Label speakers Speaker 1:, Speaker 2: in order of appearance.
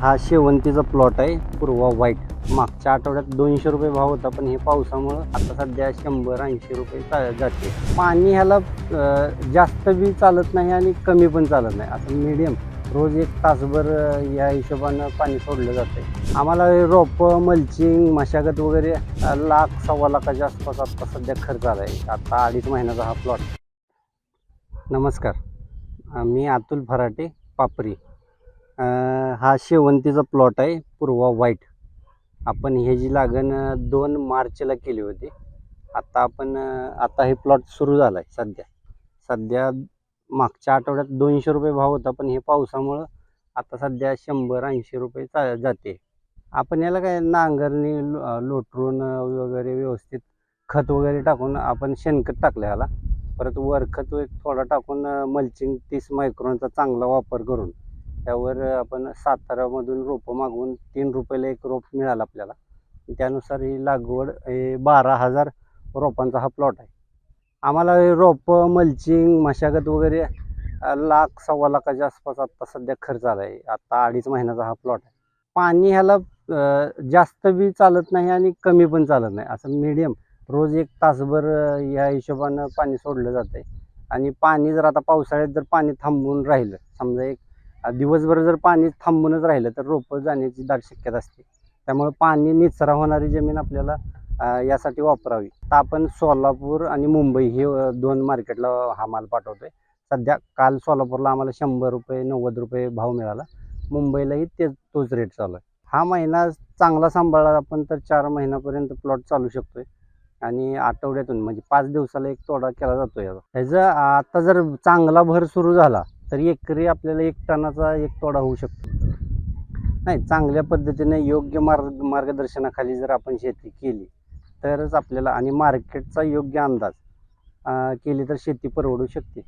Speaker 1: हा शेवंतीचा प्लॉट आहे पूर्वा व्हाईट मागच्या आठवड्यात दोनशे रुपये भाव होता पण हे पावसामुळं आता सध्या शंभर ऐंशी रुपये चा- जाते. पाणी ह्याला जास्त बी चालत नाही आणि कमी पण चालत नाही. असं मीडियम रोज एक तासभर या हिशोबानं पाणी सोडलं जातं आम्हाला रोपं मल्चिंग मशागत वगैरे लाख सव्वा लाखाच्या आसपास आता सध्या खर्च आला आहे आता अडीच महिन्याचा हा प्लॉट नमस्कार. मी अतुल फराटे पापरी. हा शेवंतीचा प्लॉट आहे पूर्वा व्हाईट आपण हे जी लागण दोन मार्चला केली होती आता आपण आता हे प्लॉट सुरू झाला आहे सध्या. सध्या मागच्या आठवड्यात दोनशे रुपये भाव होता पण हे पावसामुळं आता सध्या शंभर ऐंशी रुपये चा जाते. आपण याला काय नांगरणी लो- लोटरून वगैरे व्यवस्थित खत वगैरे टाकून आपण शेणखत टाकलं ह्याला. परत वरखत एक थोडा टाकून मल्चिंग तीस मायक्रोनचा चांगला वापर करून. त्यावर आपण सातारामधून रोपं मागवून तीन रुपयाला एक रोप मिळालं आपल्याला. त्यानुसार ही लागवड हे बारा हजार रोपांचा हा प्लॉट आहे. आम्हाला रोपं मल्चिंग मशागत वगैरे लाख सव्वा लाखाच्या आसपास आत्ता सध्या खर्च आला आहे आत्ता अडीच महिन्याचा हा प्लॉट आहे. पाणी ह्याला जास्त बी चालत नाही आणि कमी पण चालत नाही. असं मीडियम रोज एक तासभर ह्या या हिशोबानं पाणी सोडलं जातं आहे आणि पाणी जर आता पावसाळ्यात जर पाणी थांबून राहिलं समजा एक दिवसभर जर पाणी थांबूनच राहिलं तर रोपं जाण्याची दाट शक्यता असते. त्यामुळे पाणी निचरा होणारी जमीन आपल्याला यासाठी वापरावी. तर आपण सोलापूर आणि मुंबई हे दोन मार्केटला हा माल पाठवतोय. सध्या काल सोलापूरला आम्हाला शंभर रुपये नव्वद रुपये भाव मिळाला. मुंबईलाही तेच तोच रेट चालू आहे. हा महिना चांगला सांभाळला आपण तर चार महिन्यापर्यंत प्लॉट चालू शकतोय. आणि आठवड्यातून म्हणजे पाच दिवसाला एक तोडा केला जातो याचा. ह्याचा आता जर चांगला भर सुरू झाला तर एकरी आपल्याला एक टनाचा एक तोडा होऊ शकतो. नाही चांगल्या पद्धतीने योग्य मार्ग मार्गदर्शनाखाली जर आपण शेती केली तरच आपल्याला आणि मार्केटचा योग्य अंदाज केली तर शेती परवडू शकते.